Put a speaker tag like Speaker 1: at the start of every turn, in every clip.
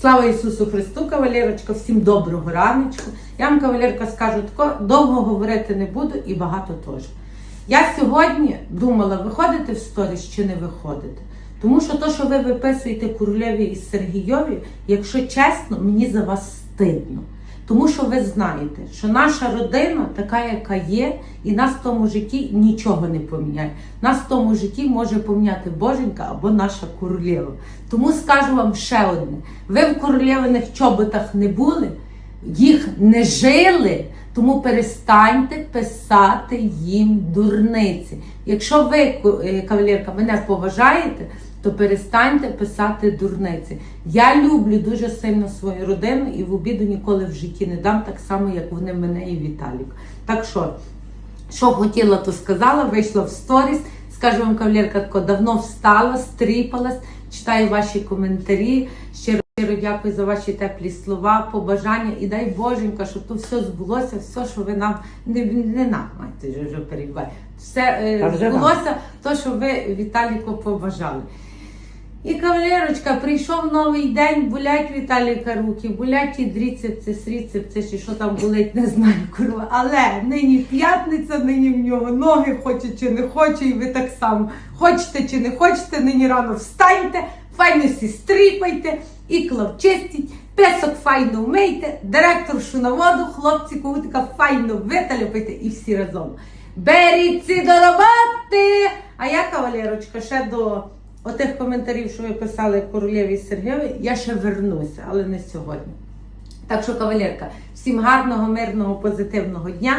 Speaker 1: Слава Ісусу Христу, кавалерочка, всім доброго раночку. Я вам, кавалерка, скажу тако, довго говорити не буду і багато теж. Я сьогодні думала, виходити в сторіс чи не виходити. Тому що то, що ви виписуєте Курлєві і Сергійові, якщо чесно, мені за вас стидно. Тому що ви знаєте, що наша родина така, яка є, і нас в тому житті нічого не поміняє. Нас в тому житті може поміняти Боженька або наша королева. Тому скажу вам ще одне: ви в королевиних чоботах не були, їх не жили, тому перестаньте писати їм дурниці. Якщо ви, е, кавалерка, мене поважаєте, то перестаньте писати дурниці. Я люблю дуже сильно свою родину і в обіду ніколи в житті не дам, так само, як вони мене і Віталік. Так що, що хотіла, то сказала, вийшла в сторіс. Скажу вам, кавалерка, тако давно встала, стріпалась, читаю ваші коментарі. Щиро щиро дякую за ваші теплі слова, побажання. І дай Боженька, щоб то все збулося, все, що ви нам не, не нам, майте вже, перебувай. Все е, збулося, то, що ви Віталіку побажали. І кавалерочка, прийшов новий день, болять Віталіка руки, болять і дріцепси, сріцепси, чи що там болить, не знаю, курва. Але нині п'ятниця, нині в нього ноги хоче чи не хоче, і ви так само хочете чи не хочете, нині рано встаньте, файно стріпайте, ікла вчистіть, песок файно вмийте, директоршу на воду, хлопці ковутика файно виталяпайте і всі разом. Беріться до роботи! А я, кавалерочка, ще до отих коментарів, що ви писали королєві Сергєві, я ще вернуся, але не сьогодні. Так що, кавалерка, всім гарного, мирного, позитивного дня.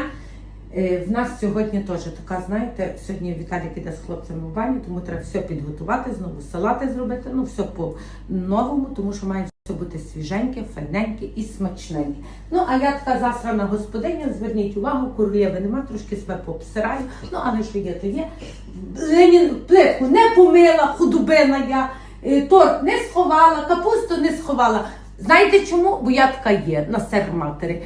Speaker 1: Е, В нас сьогодні теж така, знаєте, сьогодні Віталік іде з хлопцями в баню, тому треба все підготувати, знову салати зробити, ну все по-новому, тому що має все бути свіженьке, файненьке і смачненьке. Ну, а я така засрана господиня, зверніть увагу, королєви нема, трошки себе пообсираю, ну але що є, то є. Ленін плитку не помила, худобина я, е, торт не сховала, капусту не сховала. Знаєте чому? Бо я така є на сер матері.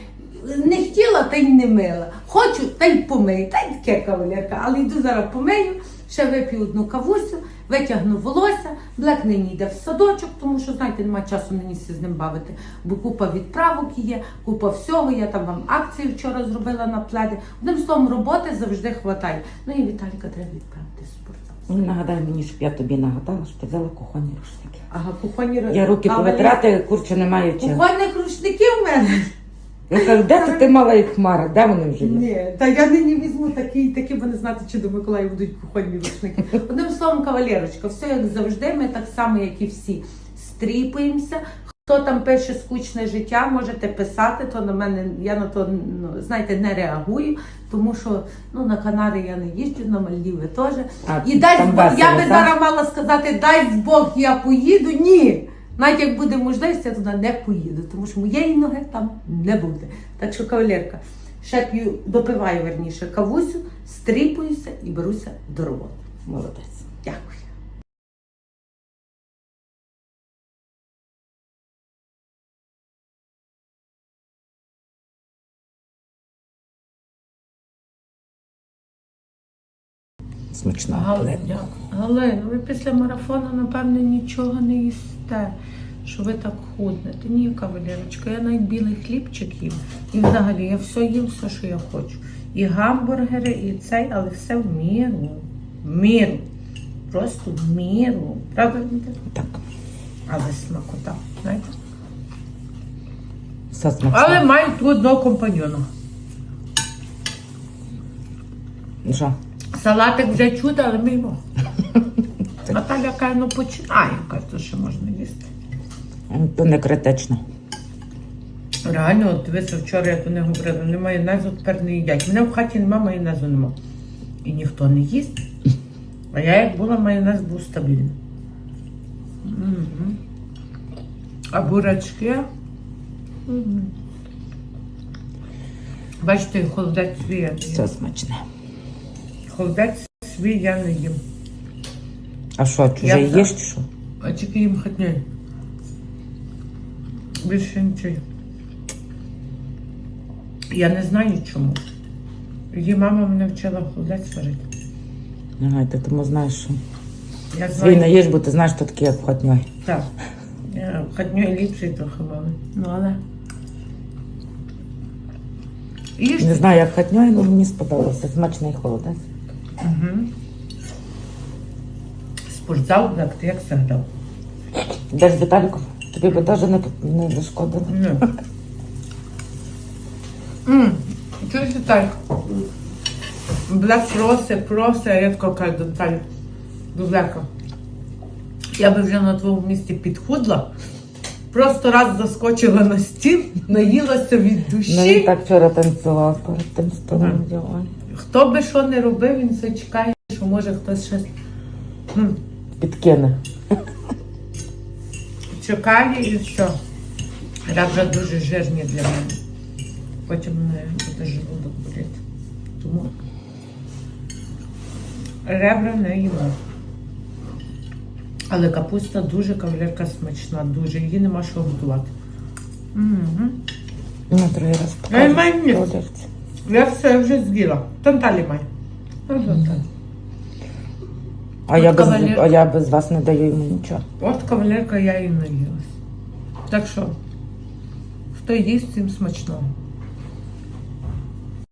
Speaker 1: Не хотіла, та й не мила. Хочу, та й помию. Та й таке кавалерка. Але йду зараз помию, ще вип'ю одну кавусю, витягну волосся, Блек нині йде в садочок, тому що, знаєте, немає часу мені з ним бавити, бо купа відправок є, купа всього. Я там вам акцію вчора зробила на пледи. Одним словом, роботи завжди хватає. Ну і Віталіка треба відправити в спортзал.
Speaker 2: Ну, Нагадай мені, щоб я тобі нагадала, що ти взяла кухонні рушники.
Speaker 1: Ага, кухонні
Speaker 2: Я руки повитрати, курче немає чим.
Speaker 1: Кухонних рушників в мене.
Speaker 2: Я кажу, де ти, ти мала їх хмара? Де вони вже є?
Speaker 1: Ні, та я нині візьму такі, такі, бо не знати, чи до Миколаїв будуть кухонні рушники. Одним словом, кавалерочка, все як завжди, ми так само, як і всі, стріпуємося. Хто там пише скучне життя, можете писати, то на мене я на то ну, знаєте не реагую, тому що ну на Канари я не їжджу, на Мальдіви теж.
Speaker 2: А,
Speaker 1: І дай Бог, я би зараз мала сказати, дай Бог, я поїду. Ні. Навіть як буде можливість, я туди не поїду, тому що моєї ноги там не буде. Так що, кавалерка, ще п'ю, допиваю верніше кавусю, стріпуюся і беруся до роботи.
Speaker 2: Молодець.
Speaker 1: Дякую.
Speaker 2: Смачно.
Speaker 1: Галина, Галина, ви після марафону, напевне, нічого не їсте, що ви так худнете. Ні, кавалерочка, я навіть білий хлібчик їм. І взагалі я все їм, все, що я хочу. І гамбургери, і цей, але все в міру. В міру. Просто в міру. Правда?
Speaker 2: Так.
Speaker 1: Але смакота, знаєте?
Speaker 2: Все смачно.
Speaker 1: Але маю ту одного компаньона.
Speaker 2: Ну Що?
Speaker 1: Салатик вже чудо, але мимо. Наталя каже, ну починає, каже, то що можна їсти.
Speaker 2: То не критично.
Speaker 1: Реально, от дивися, вчора як вони говорили, вони майонезу тепер не їдять. Мене в хаті нема, майонезу нема. І ніхто не їсть. А я як була, майонез був стабільний. А бурачки. Бачите, холодець я не їм.
Speaker 2: Все смачне.
Speaker 1: Холодець свій я не їм.
Speaker 2: А що, чуже
Speaker 1: Я
Speaker 2: їш
Speaker 1: так.
Speaker 2: чи що?
Speaker 1: А тільки їм хотні. Більше нічого. Я не знаю чому. Її мама мене вчила холодець варити.
Speaker 2: Ага, ти тому знаєш, що
Speaker 1: Я
Speaker 2: свій
Speaker 1: знаю.
Speaker 2: не їж, бо ти знаєш, що таке обходньой.
Speaker 1: Так. Я Е, Хатньої ліпший трохи мали. Ну але. Їж.
Speaker 2: Не знаю, як хатньою, але мені сподобався. Смачний холодець.
Speaker 1: Угу. Спортзал, як як заграв?
Speaker 2: Де з Віталіком? Тобі би теж не, не зашкодило.
Speaker 1: Ні. Ммм, чуєш Віталік? Блек проси, а я така кажу до Блека. Я би вже на твоєму місці підхудла, просто раз заскочила на стіл, наїлася від душі.
Speaker 2: Ну він так вчора танцював перед тим столом.
Speaker 1: Хто би що не робив, він все чекає, що може хтось щось м,
Speaker 2: Підкине.
Speaker 1: чекає і все. Ребра дуже жирні для мене. Потім не буде желудок боліти. Тому ребра не їмо. Але капуста дуже кавалерка смачна, дуже. Її нема що готувати. Угу.
Speaker 2: На другий раз. Холодець.
Speaker 1: Я все вже з'їла. Танталі май.
Speaker 2: А я, без,
Speaker 1: кавалер-
Speaker 2: а я без вас не даю йому нічого.
Speaker 1: От кавалерка я і наїлась. Так що, хто їсть, всім смачного.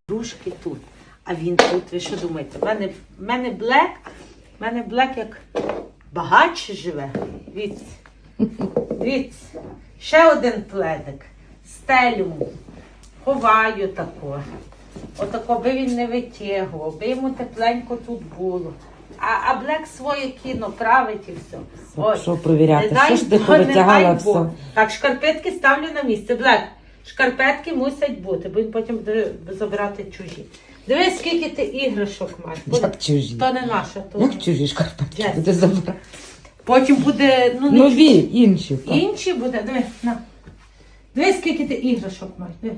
Speaker 1: Дружки тут, а він тут. Ви що думаєте? В мене, в мене блек, в мене блек як багатше живе. Дивіться. Дивіться. Ще один пледик. Стелю. Ховаю тако. Отако би він не витягував, би йому тепленько тут було. А, а Блек своє кіно править і все. Ой,
Speaker 2: Що провіряти?
Speaker 1: не дай
Speaker 2: Що ж ти
Speaker 1: Бог, не дай
Speaker 2: все?
Speaker 1: Бог. Так, шкарпетки ставлю на місце. Блек, шкарпетки мусять бути, бо він потім буде забирати чужі. Дивись, скільки ти іграшок маєш.
Speaker 2: Як чужі?
Speaker 1: То не наша, то
Speaker 2: Як чужі шкарпетки?
Speaker 1: Джес.
Speaker 2: Буде забрати.
Speaker 1: потім буде ну, не
Speaker 2: Нові, інші. так.
Speaker 1: Інші буде. Диви, на. Диви, скільки ти іграшок маєш. Диви.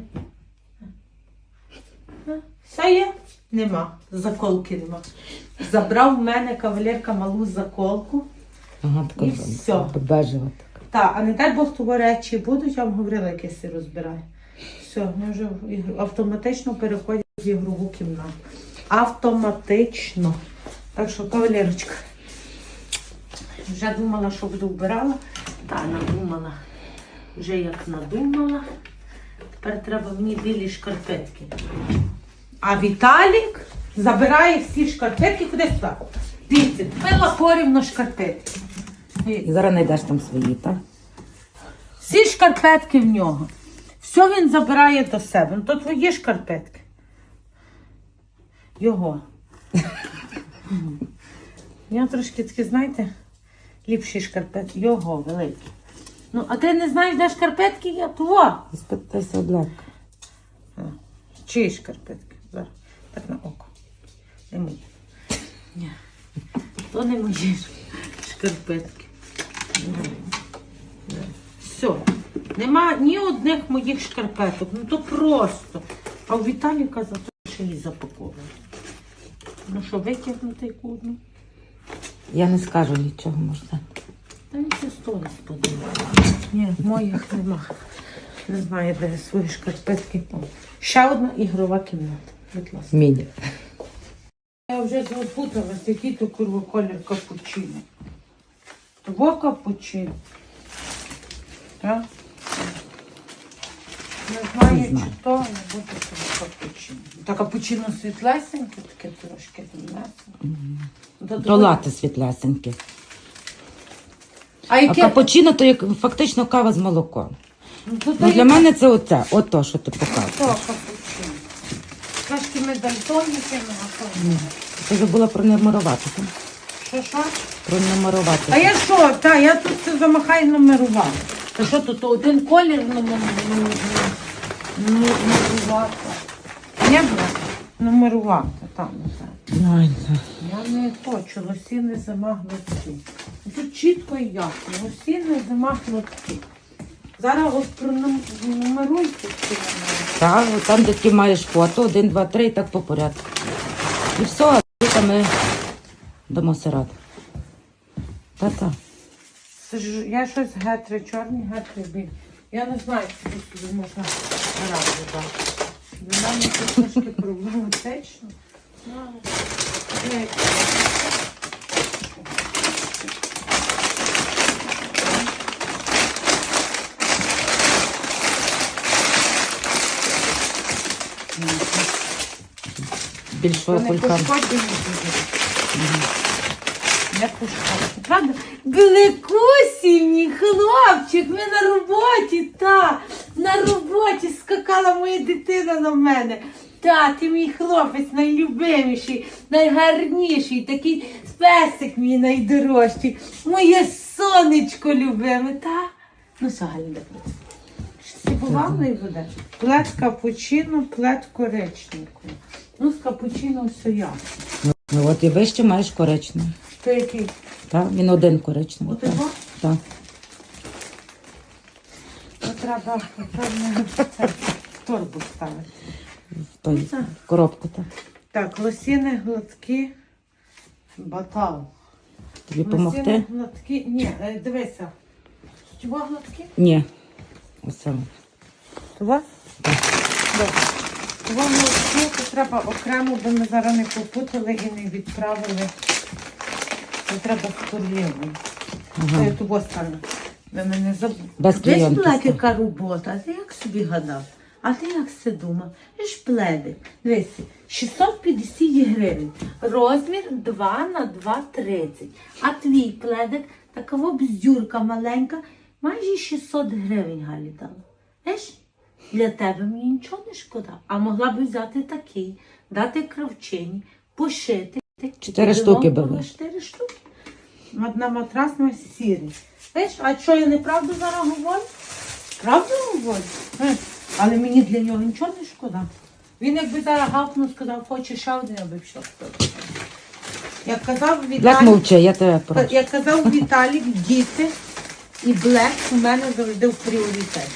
Speaker 1: Все є? Нема. Заколки нема. Забрав в мене кавалерка малу заколку.
Speaker 2: Ага,
Speaker 1: І все.
Speaker 2: бежева така.
Speaker 1: Так, а не дай Бог того речі будуть, я вам говорила, як я си розбираю. Все, я вже в ігру- автоматично переходять в ігрову кімнату. Автоматично. Так що, кавалерочка. Вже думала, що буду вбирала. Та надумала. Вже як надумала. Тепер треба мені білі шкарпетки. А Віталік забирає всі шкарпетки кудись туди. Дивіться, пила порівно шкарпетки.
Speaker 2: І зараз знайдеш там свої, так?
Speaker 1: Всі шкарпетки в нього. Все він забирає до себе. Ну, то твої шкарпетки. Його. Я трошки такі, знаєте, ліпші шкарпетки. Його великі. Ну, а ти не знаєш, де шкарпетки є? Того.
Speaker 2: Спитайся Блек.
Speaker 1: Чиї шкарпетки? Так на око. Не мої. Ні. То не мої шкарпетки. Все. Нема ні одних моїх шкарпеток. Ну то просто. А у Віталіка за те, що її запаковували. Ну що, витягнути яку одну?
Speaker 2: Я не скажу нічого, можна.
Speaker 1: Та це сторіс подивився. Ні, моїх нема. Не знаю, де свої шкарпетки. Ще одна ігрова кімната. Будь ласка.
Speaker 2: Міні.
Speaker 1: Я вже запуталась, який то курва колір капучино. Того капучино. Так? Не знаю,
Speaker 2: Не знаю.
Speaker 1: чи то, але буде того капучино. Та капучино світлесеньке, таке трошки темнесеньке.
Speaker 2: То лати світлесенькі.
Speaker 1: А
Speaker 2: А
Speaker 1: яке?
Speaker 2: капучино то як фактично кава з молоком.
Speaker 1: Ну, то
Speaker 2: Ну, для мене це оце, ото, що ти показуєш.
Speaker 1: Трошки дальтоніками, а то.
Speaker 2: Ти забула пронумерувати, так?
Speaker 1: Що, що?
Speaker 2: Пронумерувати.
Speaker 1: А я що? Та, я тут це замахаю номерувати. Та що тут один колір ну, ну, ну, нумерувати? Не буде нумерувати, там, так.
Speaker 2: Ой.
Speaker 1: Я не хочу, лосіни зима гладкі. Тут чітко і ясно. Лосіни зима гладкі. Зараз от пронумеруйте.
Speaker 2: Так, там, де ти маєш фото, один, два, три, і так по порядку. І все, а тут ми дамо раду. Та-та.
Speaker 1: Я щось гетри чорні, гетри білі. Я не знаю, чи собі можна раду дати. Для мене це трошки проблематично. Ну, але
Speaker 2: більшого
Speaker 1: Вони
Speaker 2: кулька.
Speaker 1: пошкоджені будуть. Не пошкоджені. Правда? Великусінький хлопчик, ми на роботі, та, на роботі скакала моя дитина на мене. Та, ти мій хлопець найлюбиміший, найгарніший, такий песик мій найдорожчий, моє сонечко любиме, та? Ну, сагалі не Це бувало буде. Плед капучино, плед коричневий. Ну, з капучино все ясно.
Speaker 2: Ну, от і ви ще маєш коричневий.
Speaker 1: То який?
Speaker 2: Так, він один коричневий.
Speaker 1: От його?
Speaker 2: так.
Speaker 1: То треба, це, в торбу ставити.
Speaker 2: В той
Speaker 1: Так.
Speaker 2: коробку, так.
Speaker 1: Так, лосіни гладкі, батал.
Speaker 2: Тобі
Speaker 1: Лосіни
Speaker 2: допомогти?
Speaker 1: гладкі, ні, е, дивися. Чого гладкі?
Speaker 2: Ні. Оце.
Speaker 1: Того? Добре. Того гладкі, треба окремо, бо ми зараз не попутали і не відправили. То треба королевою.
Speaker 2: Ага.
Speaker 1: Це того стане. Ви мене забули.
Speaker 2: Без клейонки
Speaker 1: була
Speaker 2: став.
Speaker 1: яка робота, а ти як собі гадав? А ти як це думав? Ви ж пледи. Дивися, 650 гривень. Розмір 2 на 2,30. А твій пледик, така бздюрка маленька, майже 600 гривень Галі дала. Знаєш, для тебе мені нічого не шкода. А могла б взяти такий, дати кравчині, пошити.
Speaker 2: Чотири штуки були.
Speaker 1: Чотири штуки. Мат- На матрас на сірий. Знаєш, а що я неправду зараз говорю? Правду говорю? Але мені для нього нічого не шкода. Він якби зараз гавкнув, сказав, хоче ще один, я би пішов. Як казав
Speaker 2: Як мовчи, я тебе прошу.
Speaker 1: як казав Віталік, діти і блек у мене завжди в пріоритеті.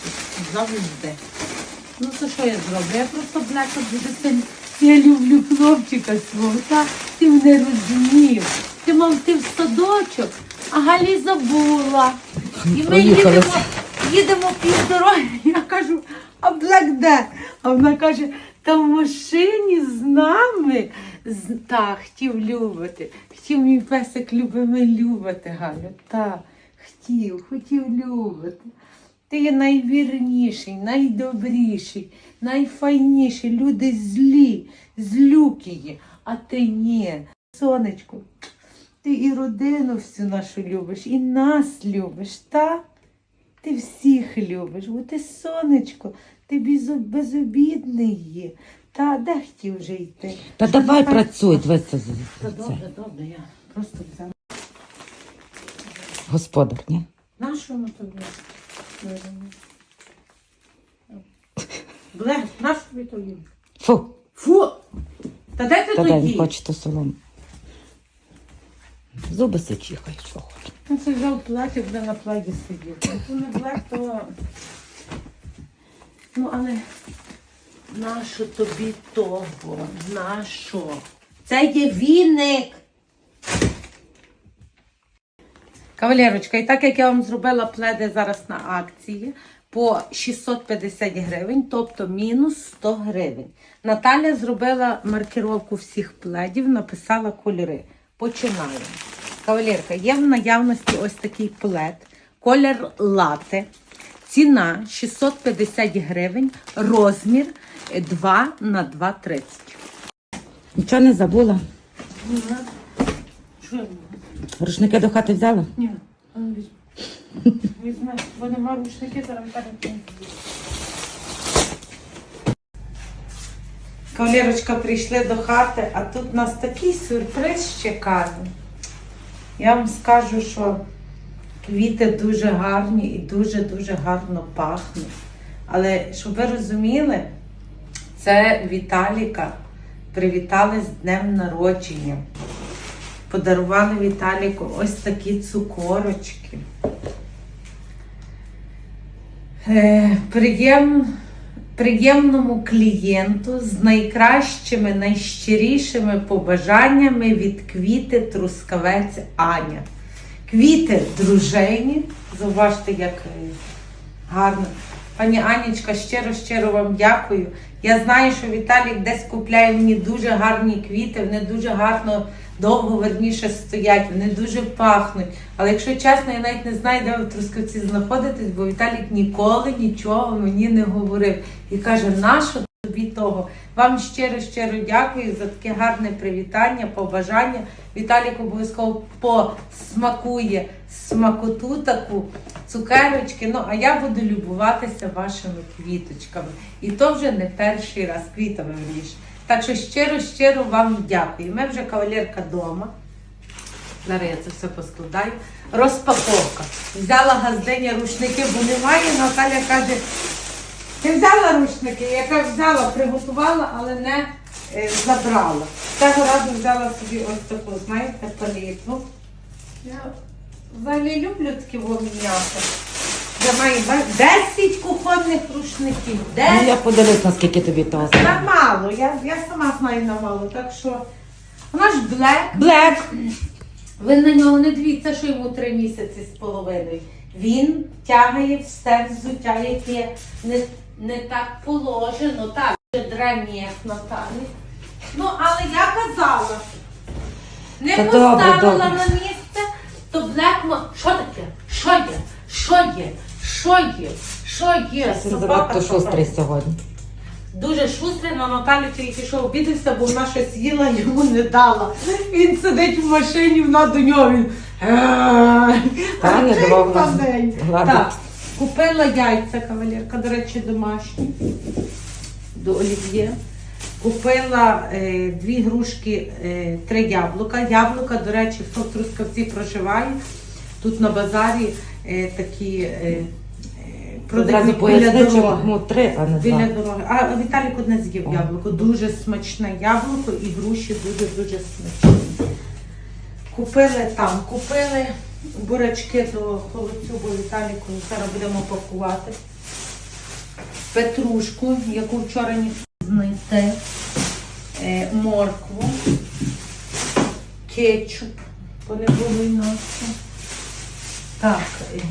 Speaker 1: Завжди. Ну то що я зроблю? Я просто блека дуже сильно. Я люблю хлопчика свого, та ти мене розумів. Ти мав ти в садочок, а Галі забула. І ми їдемо, їдемо півдороги. Я кажу, а Блек де? А вона каже, та в машині з нами. З... Так, хотів любити. Хотів мій песик любими любити, Галя. Так, хотів, хотів любити. Ти є найвірніший, найдобріший, найфайніший. Люди злі, злюки, а ти ні. Сонечко, ти і родину всю нашу любиш, і нас любиш, та? Ти всіх любиш, бо ти сонечко, ти безо- безобідний є. Та де хотів вже йти?
Speaker 2: Та давай працюй, дивися за-
Speaker 1: Та
Speaker 2: це.
Speaker 1: добре, добре, я просто взяла.
Speaker 2: Господар, ні?
Speaker 1: Нашому тобі. Бле, наш тобі тобі.
Speaker 2: Фу,
Speaker 1: Фу! Та де ти
Speaker 2: та дай
Speaker 1: тоді?
Speaker 2: він хоче ту солому. Зуби чихають, що хоче.
Speaker 1: Ну, це взяв платі, буде на платі сидіти. Якщо не блек, то... Ну, але нащо тобі того? Нащо? Це є віник. Кавалерочка, і так як я вам зробила пледи зараз на акції по 650 гривень, тобто мінус 100 гривень. Наталя зробила маркировку всіх пледів, написала кольори. Починаємо. Кавалерка, є в наявності ось такий плед, колір лате. Ціна 650 гривень, розмір 2 на 2,30.
Speaker 2: Нічого не забула. Рушники до хати взяла?
Speaker 1: Ні, а ну рушники, зараз не Кавалерочка прийшли до хати, а тут нас такий сюрприз чекає. Я вам скажу, що квіти дуже гарні і дуже-дуже гарно пахнуть. Але щоб ви розуміли, це Віталіка привітали з днем народження. Подарували Віталіку ось такі цукорочки. Е, приєм, приємному клієнту з найкращими, найщирішими побажаннями від квіти Трускавець Аня. Квіти дружині. Зауважте, як гарно. Пані Анічка, щиро щиро вам дякую. Я знаю, що Віталік десь купляє мені дуже гарні квіти, вони дуже гарно, довго верніше стоять, вони дуже пахнуть. Але якщо чесно, я навіть не знаю, де ви в Трускавці знаходитесь, бо Віталік ніколи нічого мені не говорив. І каже, нащо тобі того. Вам щиро щиро дякую за таке гарне привітання, побажання. Віталік обов'язково посмакує смакоту таку, цукерочки. Ну, а я буду любуватися вашими квіточками. І то вже не перший раз квітами вірніше. Так що щиро, щиро вам дякую. Ми вже кавалерка вдома. Зараз я це все поскладаю. Розпаковка. Взяла газдиня рушники, бо немає. Наталя каже, ти взяла рушники? Я кажу, взяла, приготувала, але не е, забрала. Цього разу взяла собі ось таку, знаєте, палітру. Я взагалі люблю такі воміняти. Я маю 10 кухонних рушників. 10.
Speaker 2: Ну, я подивлюсь, наскільки тобі того.
Speaker 1: На мало, я, я сама знаю на мало, так що вона ж блек.
Speaker 2: Блек.
Speaker 1: Ви на нього не дивіться, що йому три місяці з половиною. Він тягає все взуття, яке не, не так положено. Так, як Наталі. Ну, але я казала, не
Speaker 2: Та
Speaker 1: поставила
Speaker 2: добре, добре.
Speaker 1: на місце, то Блекмо. Що таке? Що є? Що є? Що є? Що є? Собака,
Speaker 2: занадто
Speaker 1: собака.
Speaker 2: шустрий сьогодні.
Speaker 1: Дуже шустрий, але Наталю тільки що обідався, бо вона щось їла, йому не дала. Він сидить в машині, вона до нього. Він...
Speaker 2: Та.
Speaker 1: Так, купила яйця, кавалерка, до речі, домашні до олів'є. Купила е, дві грушки, е, три яблука. Яблука, до речі, хто в Трускавці проживає, тут на базарі е, такі е,
Speaker 2: Одразу
Speaker 1: дороги.
Speaker 2: чому три, а не
Speaker 1: Біля
Speaker 2: два.
Speaker 1: дороги. А Віталік одне з'їв
Speaker 2: О.
Speaker 1: яблуко. Дуже смачне яблуко і груші дуже-дуже смачні. Купили там, купили бурячки до холодцю, бо Віталіку зараз будемо пакувати. Петрушку, яку вчора не знайти, е, моркву, кетчуп, було інакше. Так,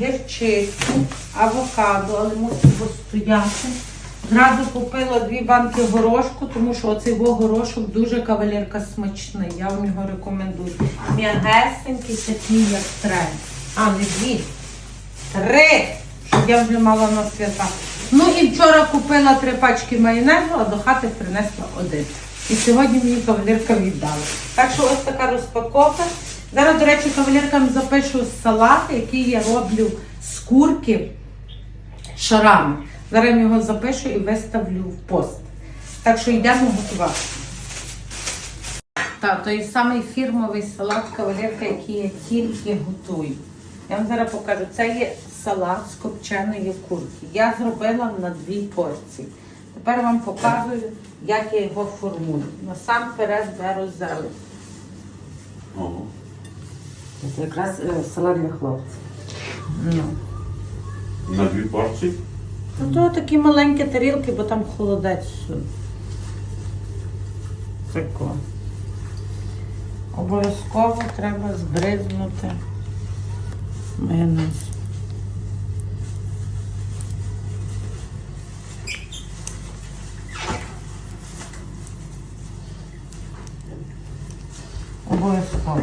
Speaker 1: гірчицю, авокадо, але мусить постояти. Зразу купила дві банки горошку, тому що оцей горошок дуже кавалерка смачний. Я вам його рекомендую. М'ягесенький, такий, як треба. А, не дві. Три! Щоб я вже мала на свята. Ну і вчора купила три пачки майонезу, а до хати принесла один. І сьогодні мені кавалерка віддала. Так що ось така розпаковка. Зараз, до речі, кавалеркам запишу салат, який я роблю з курки шарами. Зараз його запишу і виставлю в пост. Так що йдемо готувати. Так, той самий фірмовий салат кавалерка, який я тільки готую. Я вам зараз покажу. Це є салат з копченої курки. Я зробила на дві порції. Тепер вам показую, як я його формую. Насамперед беру зелень.
Speaker 2: Це якраз е, салат для хлопців.
Speaker 1: Ну.
Speaker 3: На дві порції.
Speaker 1: Ну, то такі маленькі тарілки, бо там холодець. Тако. Обов'язково треба збризнути майонез. Обов'язково.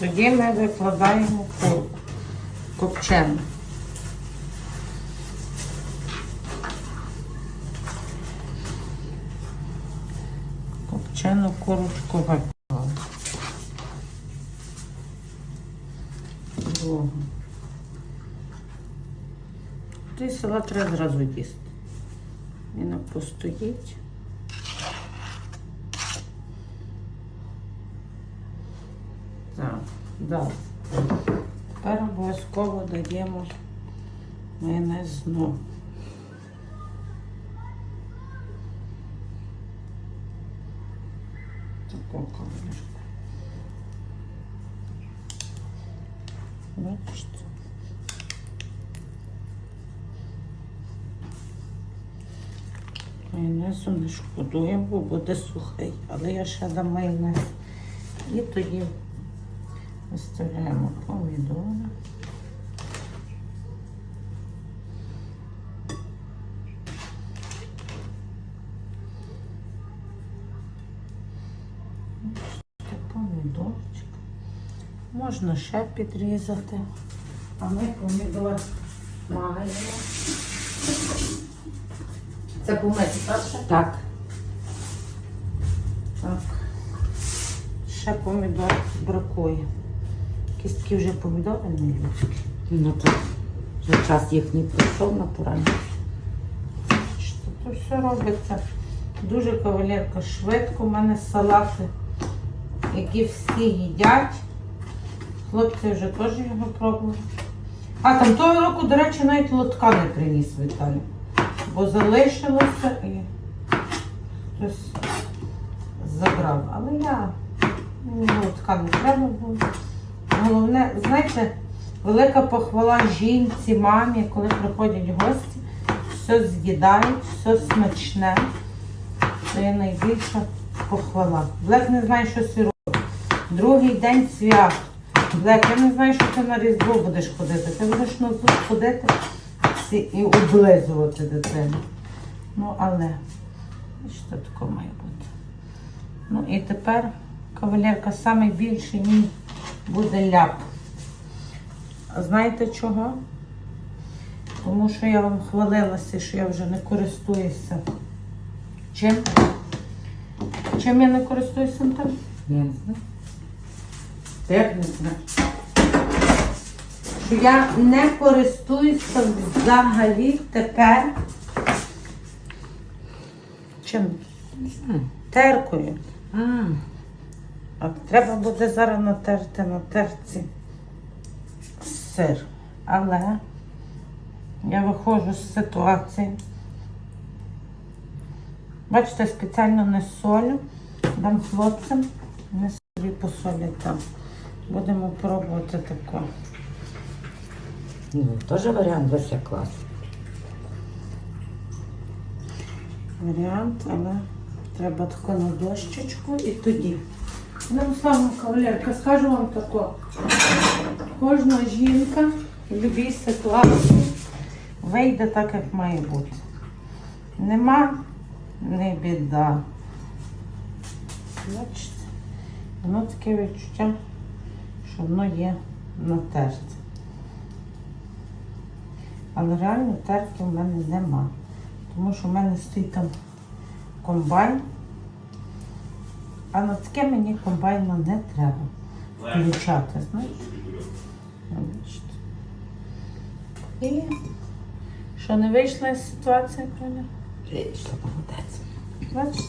Speaker 1: Тоді ми викладаємо курку копчену. Копчену курочку виклала. Довго. Той салат треба зразу їсти. Він постоїть. Так, далі. Тепер обов'язково даємо майонез знову. Таку кавалерку. Бачите? Майонезу не шкодуємо, бо буде сухий, але я ще дам майонез. І тоді Виставляємо помідори. Помідорчик. Можна ще підрізати, а ми помідор маємо. Це помиті, так? Так.
Speaker 2: Так.
Speaker 1: Ще помідор бракує. Якісь такі вже помідори не люблять.
Speaker 2: Ну так, вже час їхній пройшов натурально.
Speaker 1: Що Тут все робиться дуже кавалерка швидко. У мене салати, які всі їдять. Хлопці вже теж його пробували. А там того року, до речі, навіть лотка не приніс Віталій. Бо залишилося і хтось забрав. Але я ну, лотка не треба було. Головне, знаєте, велика похвала жінці, мамі, коли приходять гості, все з'їдають, все смачне. Це найбільша похвала. Блек не знає, що робить. Другий день свят. Блек, я не знаю, що ти на Різдво будеш ходити. Ти будеш на тут ходити і облизувати дитину. Ну, але що таке має бути. Ну і тепер, кавалерка, найбільший мій буде ляп. А знаєте чого? Тому що я вам хвалилася, що я вже не користуюся. Чим? Чим я не користуюся там?
Speaker 2: Я не знаю.
Speaker 1: Як не знаю. Що я не користуюся взагалі тепер. Чим?
Speaker 2: Не знаю.
Speaker 1: Теркою.
Speaker 2: А,
Speaker 1: А треба буде зараз натерти на терці сир. Але я виходжу з ситуації. Бачите, спеціально не солю. Дам хлопцям, не собі посолять там. Будемо пробувати тако.
Speaker 2: ну, теж варіант весь клас.
Speaker 1: Варіант, але треба тако на дощечку і тоді. Одним словом, кавалерка, скажу вам тако. Кожна жінка в будь-якій вийде так, як має бути. Нема не біда. Бачите? Воно таке відчуття, що воно є на терці. Але реально терки в мене нема. Тому що в мене стоїть там комбайн. А на таке мені комбайна не треба включати, знаєш? І що не вийшла ситуація, Коля?
Speaker 2: Вийшла, молодець.
Speaker 1: Бачите?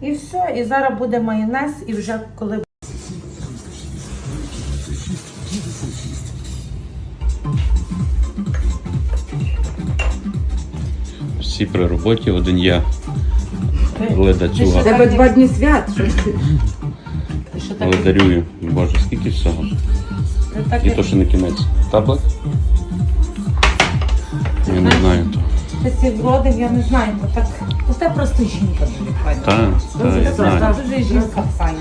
Speaker 1: І все, і зараз буде майонез, і вже коли
Speaker 3: Всі при роботі, один я ледацюга
Speaker 1: що?
Speaker 2: Тебе два дні свят. Що ти?
Speaker 1: ти
Speaker 3: ледарюю. Боже, скільки всього. І то ще не кінець. Таблет? Я не знаю то.
Speaker 1: ти сі вродив, я не знаю, бо так. Це просто жінка дуже файна.
Speaker 3: Та, та, я знаю.
Speaker 1: Дуже жінка файна.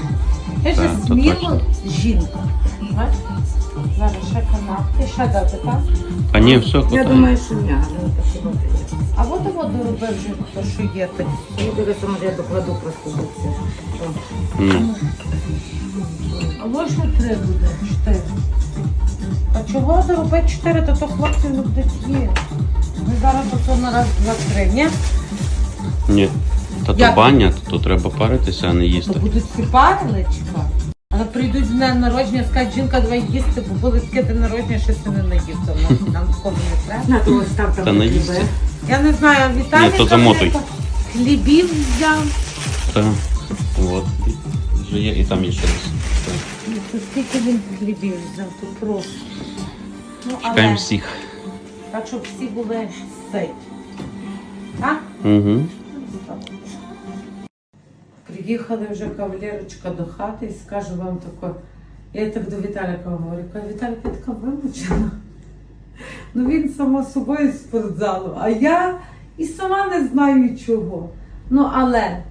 Speaker 1: Я ж
Speaker 3: Так, то
Speaker 1: сміло
Speaker 3: точно.
Speaker 1: жінка. Зараз ще канапки, ще дати, так?
Speaker 3: А ні, все,
Speaker 2: Я
Speaker 3: хватає.
Speaker 2: думаю, що ні, але так хіба ти є.
Speaker 1: Воду робив вже те, що є так.
Speaker 2: І дивися, може я докладу просто до цього.
Speaker 1: А можна три буде? Чотири. А чого доробити чотири, то то хлопців не будуть є. Ми зараз ото на раз, два, три, ні?
Speaker 3: ні. Та то
Speaker 1: Як?
Speaker 3: баня, то, то треба паритися, а не
Speaker 1: То
Speaker 3: їсти.
Speaker 1: будуть сіпати, чекати. Але прийдуть з дня народження, скажуть, жінка, давай їсти, бо були таке день народження, що ти не наїв давно. Нам такого не треба.
Speaker 2: На
Speaker 3: Та
Speaker 2: там
Speaker 3: не
Speaker 2: хліби.
Speaker 1: Я не знаю, Віталій
Speaker 3: Ні, то замотуй.
Speaker 1: хлібів взяв.
Speaker 3: Та, от. Вже є, і там є ще десь.
Speaker 1: Ну, то Скільки він хлібів взяв, то просто. Ну,
Speaker 3: Чекаємо
Speaker 1: але
Speaker 3: всіх.
Speaker 1: так, щоб всі були ситі. Так?
Speaker 3: Угу.
Speaker 1: Приїхали вже кавалерочка до хати і скажу вам тако. Я так до Віталіка говорю, кажу, Віталік, я така вимучена. Ну він само собою з спортзалу, а я і сама не знаю чого. Ну, але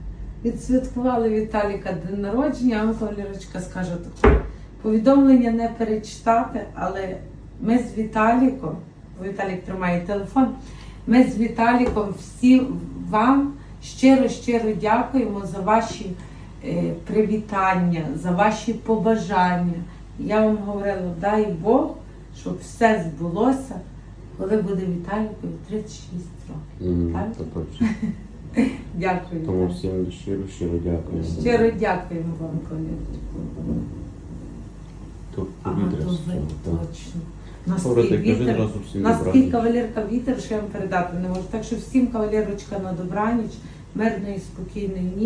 Speaker 1: відсвяткували Віталіка день народження, а кавалерочка скаже таке. Повідомлення не перечитати, але ми з Віталіком, Віталік тримає телефон, ми з Віталіком всі вам щиро-щиро дякуємо за ваші е, привітання, за ваші побажання. Я вам говорила, дай Бог, щоб все збулося, коли буде Віталікові 36 років.
Speaker 3: Мгм,
Speaker 1: Так?
Speaker 3: то точно.
Speaker 1: Дякую.
Speaker 3: Тому всім щиро, щиро дякую.
Speaker 1: Щиро дякуємо вам.
Speaker 3: То повітря
Speaker 1: точно. Наскільки вітер, наскільки кавалерка вітер, що я вам передати не можу. Так що всім кавалерочка на добраніч, мирної, спокійної ніч.